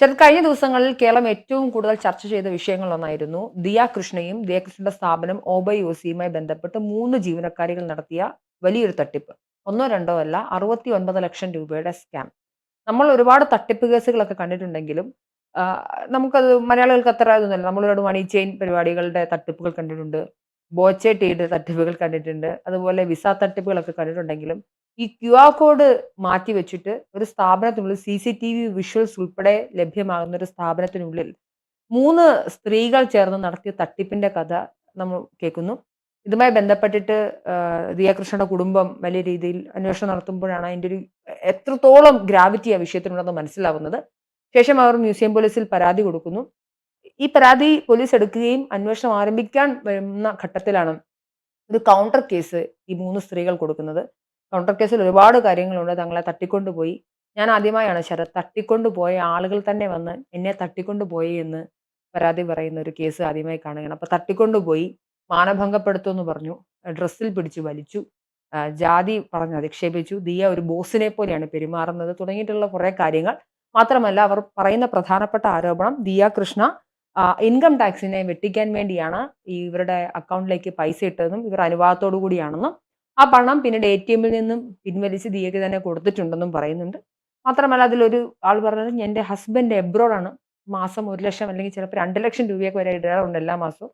ശരത് കഴിഞ്ഞ ദിവസങ്ങളിൽ കേരളം ഏറ്റവും കൂടുതൽ ചർച്ച ചെയ്ത വിഷയങ്ങളൊന്നായിരുന്നു ദിയ കൃഷ്ണയും ദിയ കൃഷ്ണയുടെ സ്ഥാപനം ഓബൈ ബന്ധപ്പെട്ട് മൂന്ന് ജീവനക്കാരികൾ നടത്തിയ വലിയൊരു തട്ടിപ്പ്. ഒന്നോ രണ്ടോ അല്ല അറുപത്തി ഒൻപത് ലക്ഷം രൂപയുടെ സ്കാം നമ്മൾ ഒരുപാട് തട്ടിപ്പ് കേസുകളൊക്കെ കണ്ടിട്ടുണ്ടെങ്കിലും നമുക്കത് മലയാളികൾക്ക് അത്ര ഇതൊന്നുമല്ല. നമ്മളൊരുപാട് മണി ചെയിൻ പരിപാടികളുടെ തട്ടിപ്പുകൾ കണ്ടിട്ടുണ്ട്. ബോച്ചെ ടീയുടെ തട്ടിപ്പുകൾ കണ്ടിട്ടുണ്ട്. അതുപോലെ വിസ തട്ടിപ്പുകളൊക്കെ കണ്ടിട്ടുണ്ടെങ്കിലും ഈ ക്യു ആർ കോഡ് മാറ്റി വെച്ചിട്ട് ഒരു സ്ഥാപനത്തിനുള്ളിൽ C C T V visuals ഉൾപ്പെടെ ലഭ്യമാകുന്ന ഒരു സ്ഥാപനത്തിനുള്ളിൽ മൂന്ന് സ്ത്രീകൾ ചേർന്ന് നടത്തിയ തട്ടിപ്പിന്റെ കഥ നമ്മൾ കേൾക്കുന്നു. ഇതുമായി ബന്ധപ്പെട്ടിട്ട് ദിയാകൃഷ്ണന്റെ കുടുംബം വലിയ രീതിയിൽ അന്വേഷണം നടത്തുമ്പോഴാണ് അതിന്റെ ഒരു എത്രത്തോളം ഗ്രാവിറ്റി ആ വിഷയത്തിനുണ്ടെന്ന് മനസ്സിലാവുന്നത്. ശേഷം അവർ മ്യൂസിയം പോലീസിൽ പരാതി കൊടുക്കുന്നു. ഈ പരാതി പോലീസ് എടുക്കുകയും അന്വേഷണം ആരംഭിക്കാൻ വരുന്ന ഘട്ടത്തിലാണ് ഒരു കൗണ്ടർ കേസ് ഈ മൂന്ന് സ്ത്രീകൾ കൊടുക്കുന്നത്. കൗണ്ടർ കേസിൽ ഒരുപാട് കാര്യങ്ങളുണ്ട്. തങ്ങളെ തട്ടിക്കൊണ്ടുപോയി. ഞാൻ ആദ്യമായാണ് ശരത് തട്ടിക്കൊണ്ടുപോയ ആളുകൾ തന്നെ വന്ന് എന്നെ തട്ടിക്കൊണ്ടുപോയി എന്ന് പരാതി പറയുന്ന ഒരു കേസ് ആദ്യമായി കാണുകയാണ്. അപ്പൊ തട്ടിക്കൊണ്ടുപോയി മാനഭംഗപ്പെടുത്തുമെന്ന് പറഞ്ഞു ഡ്രസ്സിൽ പിടിച്ചു വലിച്ചു ജാതി പറഞ്ഞ് അധിക്ഷേപിച്ചു ദിയ ഒരു ബോസിനെ പോലെയാണ് പെരുമാറുന്നത് തുടങ്ങിയിട്ടുള്ള കുറേ കാര്യങ്ങൾ. മാത്രമല്ല അവർ പറയുന്ന പ്രധാനപ്പെട്ട ആരോപണം ദിയ കൃഷ്ണ ഇൻകം ടാക്സിനെ വെട്ടിക്കാൻ വേണ്ടിയാണ് ഇവരുടെ അക്കൗണ്ടിലേക്ക് പൈസ ഇട്ടതെന്നും ഇവർ അനുവാദത്തോടു കൂടിയാണെന്നും ആ പണം പിന്നീട് എ ടി എമ്മിൽ നിന്നും പിൻവലിച്ച് ദിയക്ക് തന്നെ കൊടുത്തിട്ടുണ്ടെന്നും പറയുന്നുണ്ട്. മാത്രമല്ല അതിലൊരു ആൾ പറഞ്ഞത് എന്റെ ഹസ്ബൻഡ് എബ്രോഡാണ് മാസം ഒരു ലക്ഷം അല്ലെങ്കിൽ ചിലപ്പോൾ രണ്ട് ലക്ഷം രൂപയൊക്കെ വരെ ഇടാറുണ്ട് എല്ലാ മാസവും.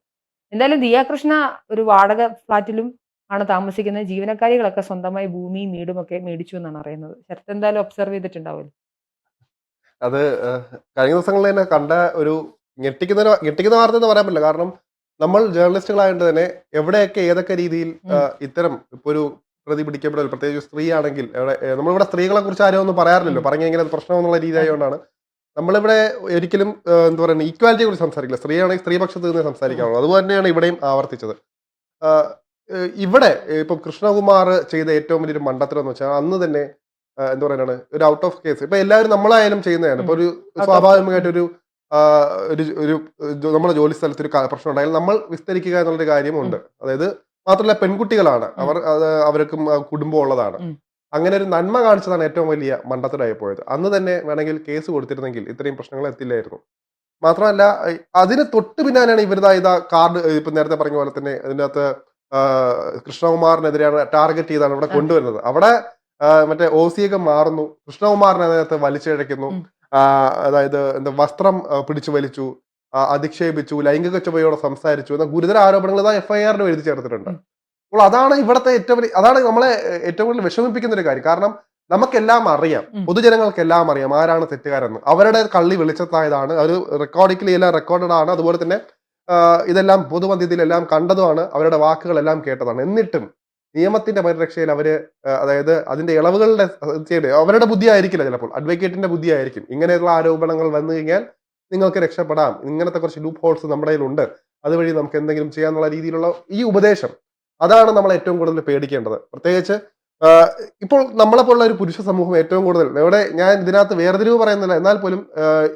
എന്തായാലും ദിയാകൃഷ്ണ ഒരു വാടക ഫ്ലാറ്റിലും ആണ് താമസിക്കുന്നത്. ജീവനക്കാരികളൊക്കെ സ്വന്തമായി ഭൂമിയും വീടും ഒക്കെ മേടിച്ചു എന്നാണ് അറിയുന്നത്. ശരത്ത് എന്തായാലും ഒബ്സർവ് ചെയ്തിട്ടുണ്ടാവുമല്ലോ. അത് കഴിഞ്ഞ ദിവസങ്ങളിൽ തന്നെ കണ്ട ഒരു ഞെട്ടിക്കുന്ന ഞെട്ടിക്കുന്ന വാർത്ത എന്ന് പറയാൻ പറ്റില്ല. കാരണം നമ്മൾ ജേർണലിസ്റ്റുകളായതുകൊണ്ട് തന്നെ എവിടെയൊക്കെ ഏതൊക്കെ രീതിയിൽ ഇത്തരം ഇപ്പൊ ഒരു പ്രതി പിടിക്കപ്പെടൽ പ്രത്യേകിച്ച് സ്ത്രീ ആണെങ്കിൽ നമ്മളിവിടെ സ്ത്രീകളെ കുറിച്ച് ആരും ഒന്നും പറയാറില്ലല്ലോ. അത് പ്രശ്നം എന്നുള്ള രീതി ആയതുകൊണ്ടാണ് നമ്മളിവിടെ ഒരിക്കലും എന്താ പറയുക ഈക്വാലിറ്റിയെ കുറിച്ച് സംസാരിക്കില്ല. സ്ത്രീ ആണെങ്കിൽ സ്ത്രീ പക്ഷത്ത് നിന്ന് സംസാരിക്കാറുള്ളൂ അതുപോലെ തന്നെയാണ് ഇവിടെയും ആവർത്തിച്ചത്. ഇവിടെ ഇപ്പം കൃഷ്ണകുമാർ ചെയ്ത ഏറ്റവും വലിയൊരു മണ്ടത്തരം എന്ന് വെച്ചാൽ അന്ന് തന്നെ എന്താ പറയുകയാണ് ഒരു ഔട്ട് ഓഫ് കേസ് ഇപ്പൊ എല്ലാവരും നമ്മളായാലും ചെയ്യുന്നതാണ്. ഇപ്പൊ ഒരു സ്വാഭാവികമായിട്ടൊരു സ്വാഭാവികമായിട്ട് ഒരു ഒരു നമ്മുടെ ജോലി സ്ഥലത്ത് ഒരു പ്രശ്നം ഉണ്ടായാൽ നമ്മൾ വിസ്തരിക്കുക എന്നുള്ളൊരു കാര്യമുണ്ട് അതായത് മാത്രമല്ല പെൺകുട്ടികളാണ്. അവർ അവർക്കും കുടുംബം ഉള്ളതാണ്. അങ്ങനെ ഒരു നന്മ കാണിച്ചതാണ് ഏറ്റവും വലിയ മണ്ടത്തരായി പോയത്. അന്ന് തന്നെ വേണമെങ്കിൽ കേസ് കൊടുത്തിരുന്നെങ്കിൽ ഇത്രയും പ്രശ്നങ്ങൾ എത്തില്ലായിരുന്നു. മാത്രമല്ല അതിന് തൊട്ട് പിന്നാലെയാണ് ഇവരുടെ ഇതാ കാർഡ് ഇപ്പൊ നേരത്തെ പറഞ്ഞ പോലെ തന്നെ അതിനകത്ത് കൃഷ്ണകുമാറിനെതിരെയാണ് ടാർഗറ്റ് ചെയ്താണ് ഇവിടെ കൊണ്ടുവരുന്നത്. അവിടെ മറ്റേ ഒ സി ഒക്കെ മാറുന്നു. കൃഷ്ണകുമാറിനെ അതിനകത്ത് വലിച്ചിഴയ്ക്കുന്നു. ആ, അതായത് എന്താ വസ്ത്രം പിടിച്ചു വലിച്ചു അധിക്ഷേപിച്ചു ലൈംഗിക ചുവയോടെ സംസാരിച്ചു എന്ന ഗുരുതര ആരോപണങ്ങൾ ഇതാ എഫ്ഐആറിന് എഴുതി ചേർത്തിട്ടുണ്ട്. അപ്പോൾ അതാണ് ഇവിടുത്തെ ഏറ്റവും വലിയ അതാണ് നമ്മളെ ഏറ്റവും കൂടുതൽ വിഷമിപ്പിക്കുന്ന ഒരു കാര്യം. കാരണം നമുക്കെല്ലാം അറിയാം ഉം. പൊതുജനങ്ങൾക്ക് എല്ലാം അറിയാം ആരാണ് തെറ്റുകാരെന്ന്. അവരുടെ കള്ളി വെളിച്ചത്തായതാണ് അവർ റെക്കോർഡിക്കലി എല്ലാം റെക്കോർഡഡ് ആണ് അതുപോലെ തന്നെ ഇതെല്ലാം പൊതുമധ്യത്തിലെല്ലാം കണ്ടതുമാണ് അവരുടെ വാക്കുകളെല്ലാം കേട്ടതാണ്. എന്നിട്ടും നിയമത്തിന്റെ പരിരക്ഷയിൽ അവർ അതായത് അതിന്റെ ഇളവുകളുടെ അവരുടെ ബുദ്ധി ആയിരിക്കില്ല ചിലപ്പോൾ. അഡ്വക്കേറ്റിന്റെ ബുദ്ധി ആയിരിക്കും ഇങ്ങനെയുള്ള ആരോപണങ്ങൾ വന്നു കഴിഞ്ഞാൽ നിങ്ങൾക്ക് രക്ഷപ്പെടാം. ഇങ്ങനത്തെ കുറച്ച് ലൂപ്പ് ഹോൾസ് നമ്മുടെ കയ്യിലുണ്ട്. അതുവഴി നമുക്ക് എന്തെങ്കിലും ചെയ്യാന്നുള്ള രീതിയിലുള്ള ഈ ഉപദേശം അതാണ് നമ്മൾ ഏറ്റവും കൂടുതൽ പേടിക്കേണ്ടത്. പ്രത്യേകിച്ച് ഇപ്പോൾ നമ്മളെ പോലുള്ള ഒരു പുരുഷ സമൂഹം ഏറ്റവും കൂടുതൽ ഇവിടെ ഞാൻ ഇതിനകത്ത് വേർതിരിവ് പറയുന്നില്ല. എന്നാൽ പോലും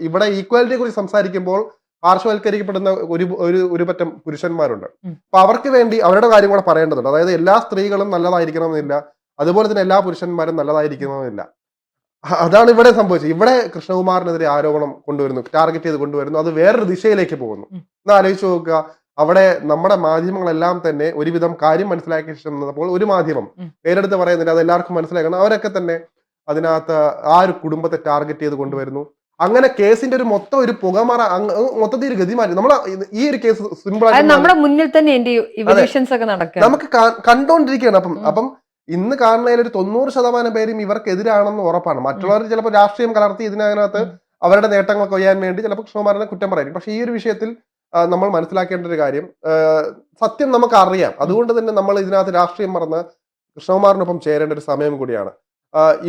ഇവിടെ ഈക്വാലിറ്റിയെ കുറിച്ച് സംസാരിക്കുമ്പോൾ പാർശ്വവൽക്കരിക്കപ്പെടുന്ന ഒരു ഒരു ഒരു പറ്റം പുരുഷന്മാരുണ്ട്. അപ്പൊ അവർക്ക് വേണ്ടി അവരുടെ കാര്യം കൂടെ പറയേണ്ടതുണ്ട്. അതായത് എല്ലാ സ്ത്രീകളും നല്ലതായിരിക്കണമെന്നില്ല. അതുപോലെ തന്നെ എല്ലാ പുരുഷന്മാരും നല്ലതായിരിക്കണമെന്നില്ല. അതാണ് ഇവിടെ സംഭവിച്ചത്. ഇവിടെ കൃഷ്ണകുമാറിനെതിരെ ആരോപണം കൊണ്ടുവരുന്നു ടാർഗറ്റ് ചെയ്ത് കൊണ്ടുവരുന്നു. അത് വേറൊരു ദിശയിലേക്ക് പോകുന്നു. ഒന്ന് ആലോചിച്ച് നോക്കുക. അവിടെ നമ്മുടെ മാധ്യമങ്ങളെല്ലാം തന്നെ ഒരുവിധം കാര്യം മനസ്സിലാക്കിയ ശ്രമിച്ചപ്പോൾ ഒരു മാധ്യമം. പേരെടുത്ത് പറയുന്നില്ല അത് എല്ലാവർക്കും മനസ്സിലാക്കണം. അവരൊക്കെ തന്നെ അതിനകത്ത് ആ ഒരു കുടുംബത്തെ ടാർഗറ്റ് ചെയ്ത് കൊണ്ടുവരുന്നു. അങ്ങനെ കേസിന്റെ ഒരു മൊത്തം ഒരു പുകമറ മൊത്തത്തിൽ ഒരു ഗതി മാറ്റി നമ്മൾ ഈ ഒരു കേസ് സിമ്പിൾ ആയിട്ട് നമ്മുടെ മുന്നിൽ തന്നെ ഒക്കെ നമുക്ക് കണ്ടോണ്ടിരിക്കുകയാണ് അപ്പം. അപ്പം ഇന്ന് കാണുന്നതിൽ ഒരു തൊണ്ണൂറ് ശതമാനം പേരും ഇവർക്കെതിരാണെന്ന് ഉറപ്പാണ്. മറ്റുള്ളവർ ചിലപ്പോൾ രാഷ്ട്രീയം കലർത്തി ഇതിനകത്ത്. അവരുടെ നേട്ടങ്ങൾ കൊയ്യാൻ വേണ്ടി ചിലപ്പോൾ കൃഷ്ണകുമാരനെ കുറ്റം പറയും. പക്ഷേ ഈ ഒരു വിഷയത്തിൽ നമ്മൾ മനസ്സിലാക്കേണ്ട ഒരു കാര്യം സത്യം നമുക്ക് അറിയാം അതുകൊണ്ട് തന്നെ നമ്മൾ ഇതിനകത്ത് രാഷ്ട്രീയം മറന്ന് കൃഷ്ണകുമാറിനൊപ്പം ചേരേണ്ട ഒരു സമയം കൂടിയാണ്.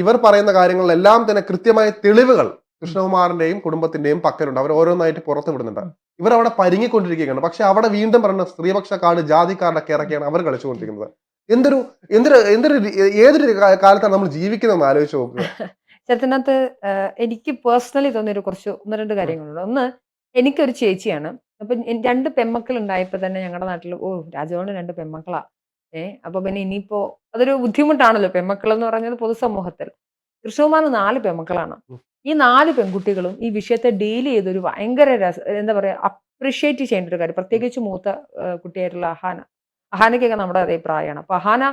ഇവർ പറയുന്ന കാര്യങ്ങളിലെല്ലാം തന്നെ കൃത്യമായ തെളിവുകൾ കൃഷ്ണകുമാറിന്റെയും കുടുംബത്തിന്റെയും പക്കലുണ്ട്. അവർ ഓരോന്നായിട്ട് പുറത്തു വിടുന്നുണ്ട്. ഇവർ അവിടെ പരിങ്ങിക്കൊണ്ടിരിക്കുകയാണ്. പക്ഷെ അവിടെ വീണ്ടും പറഞ്ഞ സ്ത്രീപക്ഷ കാർഡ് ജാതിക്കാരുടെ കിറക്കെയാണ് അവർ കളിച്ചുകൊണ്ടിരിക്കുന്നത്. എന്തൊരു എന്തൊരു എന്തൊരു ഏതൊരു കാലത്താണ് നമ്മൾ ജീവിക്കുന്നതെന്ന് ആലോചിച്ച് നോക്കുക. ശരത്തിനകത്ത് എനിക്ക് പേഴ്സണലി തോന്നിയൊരു കുറച്ച് ഒന്ന് രണ്ട് കാര്യങ്ങളുണ്ട്. ഒന്ന് എനിക്കൊരു ചേച്ചിയാണ്. അപ്പൊ രണ്ട് പെമ്മക്കൾ ഉണ്ടായപ്പോ തന്നെ ഞങ്ങളുടെ നാട്ടിൽ ഓ രാജഭവന് രണ്ട് പെമ്മക്കളാ. ഏ അപ്പൊ പിന്നെ ഇനിയിപ്പോ അതൊരു ബുദ്ധിമുട്ടാണല്ലോ പെമ്മക്കൾ എന്ന് പറഞ്ഞത് പൊതുസമൂഹത്തിൽ. കൃഷ്ണകുമാർ നാല് പെമ്മക്കളാണ്. ഈ നാല് പെൺകുട്ടികളും ഈ വിഷയത്തെ ഡീൽ ചെയ്തൊരു ഭയങ്കര രസ എന്താ പറയുക അപ്രിഷ്യേറ്റ് ചെയ്യേണ്ട ഒരു കാര്യം. പ്രത്യേകിച്ച് മൂത്ത കുട്ടിയായിട്ടുള്ള അഹാന. അഹാനയ്ക്കൊക്കെ നമ്മുടെ അതേ പ്രായമാണ് അപ്പൊ അഹാന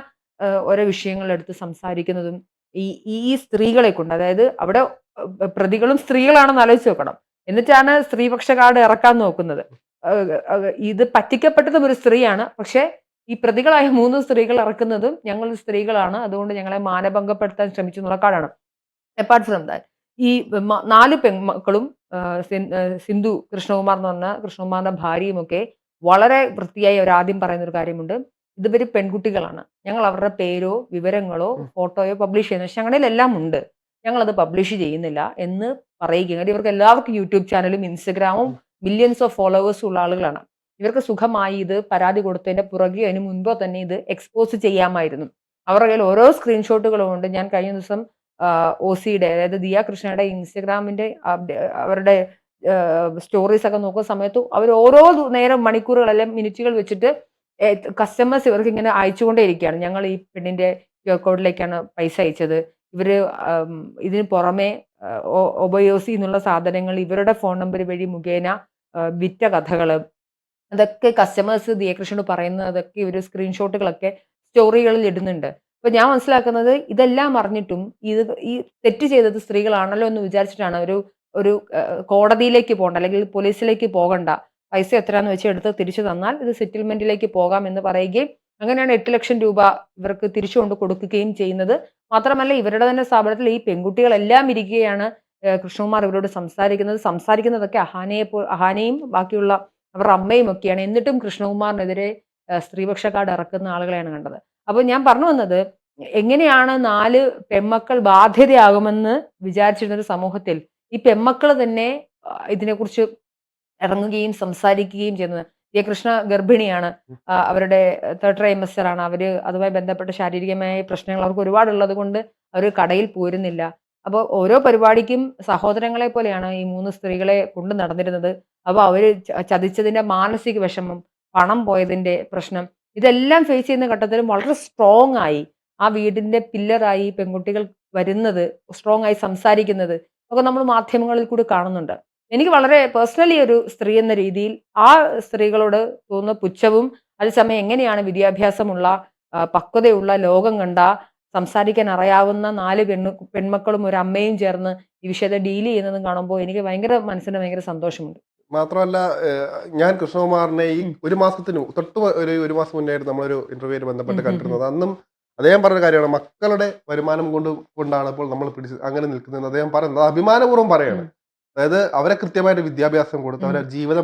ഓരോ വിഷയങ്ങളെടുത്ത് സംസാരിക്കുന്നതും ഈ ഈ സ്ത്രീകളെ കൊണ്ട് അതായത് അവിടെ പ്രതികളും സ്ത്രീകളാണെന്ന് ആലോചിച്ച് നോക്കണം. എന്നിട്ടാണ് സ്ത്രീപക്ഷ കാർഡ് ഇറക്കാൻ നോക്കുന്നത്. ഇത് പറ്റിക്കപ്പെട്ടതും ഒരു സ്ത്രീയാണ്. പക്ഷേ ഈ പ്രതികളായ മൂന്ന് സ്ത്രീകൾ ഇറക്കുന്നതും ഞങ്ങൾ സ്ത്രീകളാണ്. അതുകൊണ്ട് ഞങ്ങളെ മാനഭംഗപ്പെടുത്താൻ ശ്രമിച്ചു എന്നുള്ള കാർഡാണ്. അപ്പാർട്ട് ഫ്രം ദാറ്റ് ഈ നാല് പെൺമക്കളും സിന്ധു കൃഷ്ണകുമാർ എന്ന് പറഞ്ഞ കൃഷ്ണകുമാറിന്റെ ഭാര്യയുമൊക്കെ വളരെ വൃത്തിയായി അവർ ആദ്യം പറയുന്ന ഒരു കാര്യമുണ്ട്. ഇതുവരെ പെൺകുട്ടികളാണ്. ഞങ്ങൾ അവരുടെ പേരോ വിവരങ്ങളോ ഫോട്ടോയോ പബ്ലിഷ് ചെയ്യുന്ന പക്ഷെ ഞങ്ങളുടെ എല്ലാം ഉണ്ട്. ഞങ്ങൾ അത് പബ്ലിഷ് ചെയ്യുന്നില്ല എന്ന് പറയുകയും കാര്യം ഇവർക്ക് എല്ലാവർക്കും യൂട്യൂബ് ചാനലും ഇൻസ്റ്റഗ്രാമും മില്യൺസ് ഓഫ് ഫോളോവേഴ്സും ഉള്ള ആളുകളാണ്. ഇവർക്ക് സുഖമായി ഇത് പരാതി കൊടുത്തതിന്റെ പുറകെ അതിന് മുൻപോ തന്നെ ഇത് എക്സ്പോസ് ചെയ്യാമായിരുന്നു. അവരുടെ കയ്യിൽ ഓരോ സ്ക്രീൻഷോട്ടുകളും ഉണ്ട്. ഞാൻ കഴിഞ്ഞ ദിവസം ഒ സിയുടെ അതായത് ദിയ കൃഷ്ണയുടെ ഇൻസ്റ്റഗ്രാമിന്റെ അവരുടെ സ്റ്റോറീസ് ഒക്കെ നോക്കുന്ന സമയത്ത് അവർ ഓരോ നേരം മണിക്കൂറുകൾ അല്ലെങ്കിൽ മിനിറ്റുകൾ വെച്ചിട്ട് കസ്റ്റമേഴ്സ് ഇവർക്ക് ഇങ്ങനെ അയച്ചുകൊണ്ടേയിരിക്കുകയാണ്. ഞങ്ങൾ ഈ പെണ്ണിന്റെ ക്യു കോഡിലേക്കാണ് പൈസ അയച്ചത്. ഇവർ ഇതിന് പുറമെ ഒബയോസി എന്നുള്ള സാധനങ്ങൾ ഇവരുടെ ഫോൺ നമ്പർ വഴി മുഖേന വിറ്റ കഥകൾ അതൊക്കെ കസ്റ്റമേഴ്സ് ദിയകൃഷ്ണനോട് പറയുന്നത് അതൊക്കെ ഇവർ സ്ക്രീൻഷോട്ടുകളൊക്കെ സ്റ്റോറികളിൽ ഇടുന്നുണ്ട്. അപ്പൊ ഞാൻ മനസ്സിലാക്കുന്നത് ഇതെല്ലാം അറിഞ്ഞിട്ടും ഇത് ഈ തെറ്റ് ചെയ്തത് സ്ത്രീകളാണല്ലോ എന്ന് വിചാരിച്ചിട്ടാണ് ഒരു ഒരു കോടതിയിലേക്ക് പോകണ്ട അല്ലെങ്കിൽ പോലീസിലേക്ക് പോകണ്ട പൈസ എത്രയാന്ന് വെച്ച് എടുത്ത് തിരിച്ചു തന്നാൽ ഇത് സെറ്റിൽമെന്റിലേക്ക് പോകാം എന്ന് പറയുകയും അങ്ങനെയാണ് എട്ട് ലക്ഷം രൂപ ഇവർക്ക് തിരിച്ചു കൊണ്ട് കൊടുക്കുകയും ചെയ്യുന്നത്. മാത്രമല്ല ഇവരുടെ തന്നെ സ്ഥാപനത്തിൽ ഈ പെൺകുട്ടികളെല്ലാം ഇരിക്കുകയാണ് കൃഷ്ണകുമാർ ഇവരോട് സംസാരിക്കുന്നത്. സംസാരിക്കുന്നതൊക്കെ അഹാനയെ അഹാനയും ബാക്കിയുള്ള അവരുടെ അമ്മയും ഒക്കെയാണ്. എന്നിട്ടും കൃഷ്ണകുമാറിനെതിരെ സ്ത്രീപക്ഷക്കാട് ഇറക്കുന്ന ആളുകളെയാണ് കണ്ടത്. അപ്പോൾ ഞാൻ പറഞ്ഞു വന്നത് എങ്ങനെയാണ് നാല് പെമ്മക്കൾ ബാധ്യതയാകുമെന്ന് വിചാരിച്ചിരുന്ന ഒരു സമൂഹത്തിൽ? ഈ പെമ്മക്കൾ തന്നെ ഇതിനെക്കുറിച്ച് ഇറങ്ങുകയും സംസാരിക്കുകയും ചെയ്യുന്നത്. ജയ കൃഷ്ണ ഗർഭിണിയാണ്. അവരുടെ തേർഡ് ട്രൈമസ്റ്റർ ആണ്. അവർ അതുമായി ബന്ധപ്പെട്ട ശാരീരികമായ പ്രശ്നങ്ങൾ അവർക്ക് ഒരുപാടുള്ളത് കൊണ്ട് അവർ കടയിൽ പോരുന്നില്ല. അപ്പോൾ ഓരോ പരിപാടിക്കും സഹോദരങ്ങളെ പോലെയാണ് ഈ മൂന്ന് സ്ത്രീകളെ കൊണ്ട് നടന്നിരുന്നത്. അപ്പോൾ ചതിച്ചതിന്റെ ചതിച്ചതിന്റെ മാനസിക വിഷമം പണം പോയതിന്റെ പ്രശ്നം ഇതെല്ലാം ഫേസ് ചെയ്യുന്ന ഘട്ടത്തിലും വളരെ സ്ട്രോങ് ആയി ആ വീടിന്റെ പില്ലറായി പെൺകുട്ടികൾ വരുന്നത് സ്ട്രോങ് ആയി സംസാരിക്കുന്നത് ഒക്കെ നമ്മൾ മാധ്യമങ്ങളിൽ കൂടി കാണുന്നുണ്ട്. എനിക്ക് വളരെ പേഴ്സണലി ഒരു സ്ത്രീ എന്ന രീതിയിൽ ആ സ്ത്രീകളോട് തോന്നുന്ന പുച്ഛവും അതേസമയം എങ്ങനെയാണ് വിദ്യാഭ്യാസമുള്ള പക്വതയുള്ള ലോകം കണ്ട സംസാരിക്കാൻ അറിയാവുന്ന നാല് പെണ്ണു പെൺമക്കളും ഒരു അമ്മയും ചേർന്ന് ഈ വിഷയത്തെ ഡീൽ ചെയ്യുന്നതും കാണുമ്പോൾ എനിക്ക് ഭയങ്കര മനസ്സിന് ഭയങ്കര സന്തോഷമുണ്ട്. മാത്രമല്ല ഞാൻ കൃഷ്ണകുമാറിനെ ഈ ഒരു മാസത്തിന് തൊട്ട് ഒരു ഒരു മാസം മുന്നേ ആയിരുന്നു നമ്മളൊരു ഇന്റർവ്യൂവിൽ ബന്ധപ്പെട്ട് കണ്ടിരുന്നത്. അന്നും അദ്ദേഹം പറഞ്ഞ കാര്യമാണ് മക്കളുടെ വരുമാനം കൊണ്ട് കൊണ്ടാണ് ഇപ്പോൾ നമ്മൾ പിടിച്ച് അങ്ങനെ നിൽക്കുന്നത് അദ്ദേഹം പറയുന്നത് അഭിമാനപൂർവം പറയാണ്. അതായത് അവരെ കൃത്യമായിട്ട് വിദ്യാഭ്യാസം കൊടുത്ത് അവരെ ജീവിതം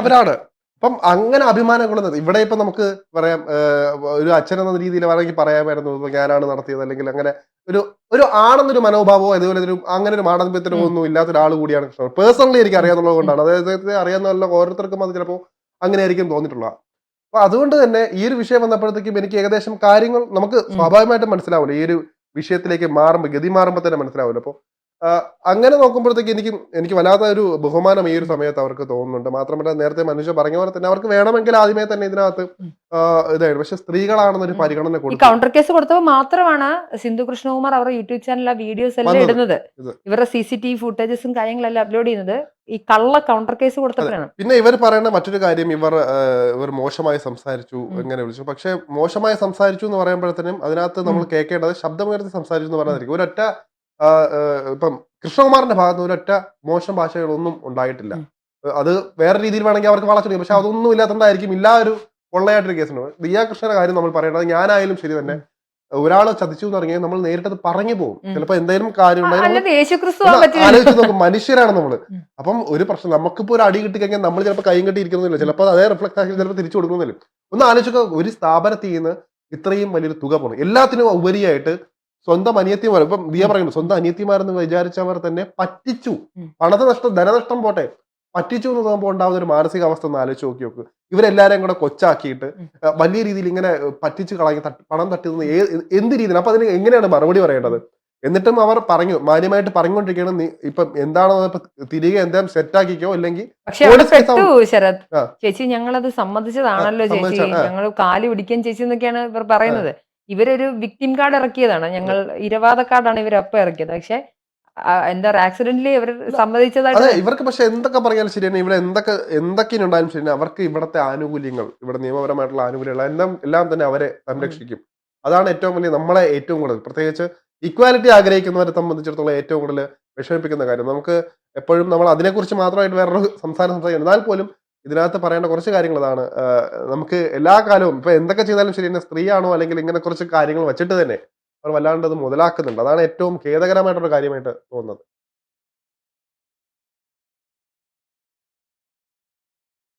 അവരാണ്. അപ്പം അങ്ങനെ അഭിമാനം കൊള്ളുന്നത് ഇവിടെ ഇപ്പം നമുക്ക് പറയാം ഒരു അച്ഛൻ എന്ന രീതിയിൽ വേണമെങ്കിൽ പറയാമായിരുന്നു ഞാനാണ് നടത്തിയത് അല്ലെങ്കിൽ അങ്ങനെ ഒരു ഒരു ആണെന്നൊരു മനോഭാവമോ അതുപോലെ ഒരു അങ്ങനെ ഒരു മാടമ്പ്യത്തിനോ. ഒന്നും ഇല്ലാത്ത ഒരാൾ കൂടിയാണ് കൃഷ്ണൻ. പേഴ്സണലി എനിക്ക് അറിയാന്നുള്ളത് കൊണ്ടാണ്. അതായത് അറിയാവുന്ന ഓരോരുത്തർക്കും അത് ചിലപ്പോൾ അങ്ങനെ ആയിരിക്കും തോന്നിയിട്ടുള്ളത് അപ്പൊ അതുകൊണ്ട് തന്നെ ഈ ഒരു വിഷയം വന്നപ്പോഴത്തേക്കും എനിക്ക് ഏകദേശം കാര്യങ്ങൾ നമുക്ക്. സ്വാഭാവികമായിട്ടും മനസ്സിലാവില്ല. ഈ ഒരു വിഷയത്തിലേക്ക് മാറുമ്പോൾ ഗതി മാറുമ്പോൾ തന്നെ മനസ്സിലാവില്ല. അപ്പോൾ അങ്ങനെ നോക്കുമ്പോഴത്തേക്ക് എനിക്ക് എനിക്ക് വല്ലാത്ത ഒരു ബഹുമാനം ഈ ഒരു സമയത്ത് അവർക്ക് തോന്നുന്നുണ്ട്. മാത്രമല്ല നേരത്തെ മനുഷ്യ പറഞ്ഞ പോലെ തന്നെ അവർക്ക് വേണമെങ്കിൽ ആദ്യമേ തന്നെ ഇതിനകത്ത് ഇതായിരുന്നു. പക്ഷെ സ്ത്രീകളാണെന്നൊരു. പരിഗണന ഈ കൗണ്ടർ കേസ് കൊടുത്തപ്പോൾ മാത്രമാണ് സിന്ധു കൃഷ്ണകുമാർ അവരുടെ യൂട്യൂബ് ചാനലിൽ ആ വീഡിയോസ് എല്ലാം ഇടുന്നത്. ഇവരുടെ സി സി ടി വി ഫുട്ടേജസും കാര്യങ്ങളെല്ലാം അപ്ലോഡ് ചെയ്യുന്നത് ഈ കള്ള കൗണ്ടർ കേസ് കൊടുത്തപ്പോഴാണ്. പിന്നെ ഇവർ പറയുന്ന മറ്റൊരു കാര്യം ഇവർ ഇവർ മോശമായി സംസാരിച്ചു. എങ്ങനെ വിളിച്ചു. പക്ഷേ മോശമായി സംസാരിച്ചു എന്ന് പറയുമ്പോഴത്തേനും അതിനകത്ത് നമ്മൾ കേൾക്കേണ്ടത് ശബ്ദമുയർത്തി സംസാരിച്ചു എന്ന് പറയുന്നതായിരിക്കും ഒരൊറ്റ ഇപ്പം കൃഷ്ണകുമാറിന്റെ ഭാഗത്ത് ഒരൊറ്റ മോശം ഭാഷകളൊന്നും ഉണ്ടായിട്ടില്ല. അത് വേറെ രീതിയിൽ വേണമെങ്കിൽ അവർക്ക് വളച്ചു പക്ഷെ അതൊന്നും ഇല്ലാത്തതുകൊണ്ടായിരിക്കും ഇല്ല ഒരു പൊള്ളയായിട്ടൊരു കേസുണ്ട്. ദിയാ കൃഷ്ണന്റെ കാര്യം നമ്മൾ പറയേണ്ടത് ഞാനായാലും ശരി തന്നെ ഒരാളെ ചതിച്ചു എന്ന് പറഞ്ഞാൽ നമ്മൾ നേരിട്ട് അത് പറഞ്ഞു പോകും. ചിലപ്പോ ചിലപ്പോൾ എന്തെങ്കിലും കാര്യം നമ്മൾ ആലോചിച്ച് നോക്കും മനുഷ്യരാണ് നമ്മൾ. അപ്പം ഒരു പ്രശ്നം നമുക്കിപ്പോ ഒരു അടി കിട്ടി കഴിഞ്ഞാൽ നമ്മൾ ചിലപ്പോൾ കൈയും കെട്ടി ഇരിക്കുന്നില്ല ചിലപ്പോൾ അതേ റിഫ്ലക്ട് ആക്കി ചിലപ്പോൾ തിരിച്ചു കൊടുക്കുന്നില്ല ഒന്ന് ആലോചിക്കുക ഒരു സ്ഥാപനത്തിൽ നിന്ന് ഇത്രയും വലിയൊരു തുക പോകണം എല്ലാത്തിനും ഉപരിയായിട്ട് സ്വന്തം അനിയത്തിമാർ ഇപ്പം ദിയ പറയുന്നു സ്വന്തം അനിയത്തിമാരെന്ന് വിചാരിച്ചവർ തന്നെ പറ്റിച്ചു. ഉം. പണത്തെ നഷ്ടം ധനനഷ്ടം പോട്ടെ. പറ്റിച്ചു എന്ന് തോന്നുമ്പോൾ ഉണ്ടാവുന്ന ഒരു മാനസികാവസ്ഥ ഒന്ന് ആലോചിച്ച് നോക്കി നോക്ക്. ഇവരെല്ലാരെയും കൂടെ കൊച്ചാക്കിയിട്ട് വലിയ രീതിയിൽ ഇങ്ങനെ പറ്റിച്ചു കളഞ്ഞ് പണം തട്ടുന്നത് ഏ- എന്ത് രീതിയിൽ അപ്പൊ അതിന് എങ്ങനെയാണ് മറുപടി പറയേണ്ടത്? എന്നിട്ടും അവർ പറഞ്ഞു മാന്യമായിട്ട് പറഞ്ഞുകൊണ്ടിരിക്കണം നീ ഇപ്പം എന്താണോ ഇപ്പൊ തിരികെ എന്താ സെറ്റ് ആക്കിക്കോ അല്ലെങ്കിൽ ചേച്ചി ഞങ്ങളത് സമ്മതിച്ചതാണല്ലോ ചേച്ചി. ഞങ്ങൾ കാൽ പിടിക്കാൻ ചേച്ചി എന്നൊക്കെയാണ് ഇവർ പറയുന്നത്. ഇവരൊരു വിക്ടിം കാർഡ് ഇറക്കിയതാണ്. ഞങ്ങൾ ഇരവാദ കാർഡാണ് ഇവർ അപ്പം ഇറക്കിയത്. പക്ഷെ എന്താ പറയുക ആക്സിഡന്റിൽ ഇവർ സമ്മതിച്ചതായിട്ട് ഇവർക്ക് പക്ഷെ എന്തൊക്കെ പറഞ്ഞാലും ശരിയാണ് ഇവിടെ എന്തൊക്കെ എന്തൊക്കെ ഉണ്ടായാലും ശരി അവർക്ക് ഇവിടുത്തെ ആനുകൂല്യങ്ങൾ ഇവിടെ നിയമപരമായിട്ടുള്ള ആനുകൂല്യങ്ങൾ എല്ലാം എല്ലാം തന്നെ അവരെ സംരക്ഷിക്കും. അതാണ് ഏറ്റവും വലിയ നമ്മളെ ഏറ്റവും കൂടുതൽ. പ്രത്യേകിച്ച് ഇക്വാലിറ്റി ആഗ്രഹിക്കുന്നവരെ സംബന്ധിച്ചിടത്തോളം ഏറ്റവും കൂടുതൽ വിഷമിപ്പിക്കുന്ന കാര്യം. നമുക്ക് എപ്പോഴും നമ്മൾ അതിനെക്കുറിച്ച് മാത്രമായിട്ട് വേറൊരു സംസാരം സംസാരിക്കണം എന്നാൽ പോലും ഇതിനകത്ത് പറയേണ്ട കുറച്ച് കാര്യങ്ങൾ അതാണ്. നമുക്ക് എല്ലാ കാലവും ഇപ്പൊ എന്തൊക്കെ ചെയ്താലും ശരി തന്നെ സ്ത്രീയാണോ അല്ലെങ്കിൽ ഇങ്ങനെ കുറച്ച് കാര്യങ്ങൾ വെച്ചിട്ട് തന്നെ അവർ വല്ലാണ്ട് അത് മുതലാക്കുന്നുണ്ട്. അതാണ് ഏറ്റവും ഖേദകരമായിട്ടുള്ള കാര്യമായിട്ട് തോന്നുന്നത്.